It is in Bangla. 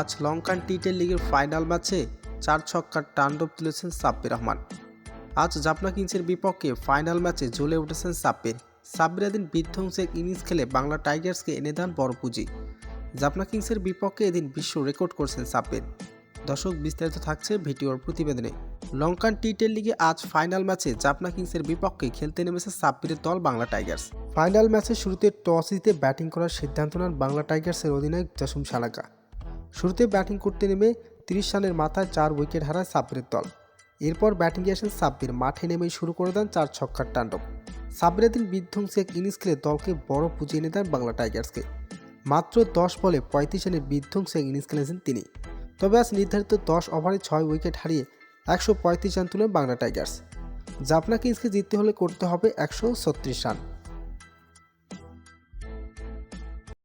আজ লঙ্কান টি টেন লিগের ফাইনাল ম্যাচে চার ছক্কার তাণ্ডব তুলেছেন সাব্বির রহমান। আজ জাপনা কিংসের বিপক্ষে ফাইনাল ম্যাচে জ্বলে উঠেছেন সাব্বির। সাব্বির এদিন বিধ্বংসী এক ইনিংস খেলে বাংলা টাইগার্সকে এনে দেন বড় পুঁজি। জাপনা কিংসের বিপক্ষে এদিন বিশ্ব রেকর্ড করছেন সাব্বির। দর্শক বিস্তারিত থাকছে ভিডিওর প্রতিবেদনে। লঙ্কান টি টেন লিগে আজ ফাইনাল ম্যাচে জাপনা কিংসের বিপক্ষে খেলতে নেমেছে সাব্বিরের দল বাংলা টাইগার্স। ফাইনাল ম্যাচে শুরুতে টস জিতে ব্যাটিং করার সিদ্ধান্ত নেন বাংলা টাইগার্সের অধিনায়ক জাসুম সালাকা। শুরুতে ব্যাটিং করতে নেমে তিরিশ রানের মাথায় চার উইকেট হারায় সাব্বিরের দল। এরপর ব্যাটিংয়ে আসেন সাব্বির। মাঠে নেমেই শুরু করে দেন চার ছক্কার তাণ্ডব। সাব্বিরের দিন বিধ্বংসী এক ইনিংস খেলে দলকে বড় পুঁজি এনে দেন বাংলা টাইগার্সকে। মাত্র দশ বলে পঁয়ত্রিশ রানের বিধ্বংসী এক ইনিংস খেলেছেন তিনি। তবে আজ নির্ধারিত দশ ওভারে ছয় উইকেট হারিয়ে একশো পঁয়ত্রিশ রান তুলেন বাংলা টাইগার্স। জাপনা কিংসকে জিততে হলে করতে হবে একশো ছত্রিশ রান।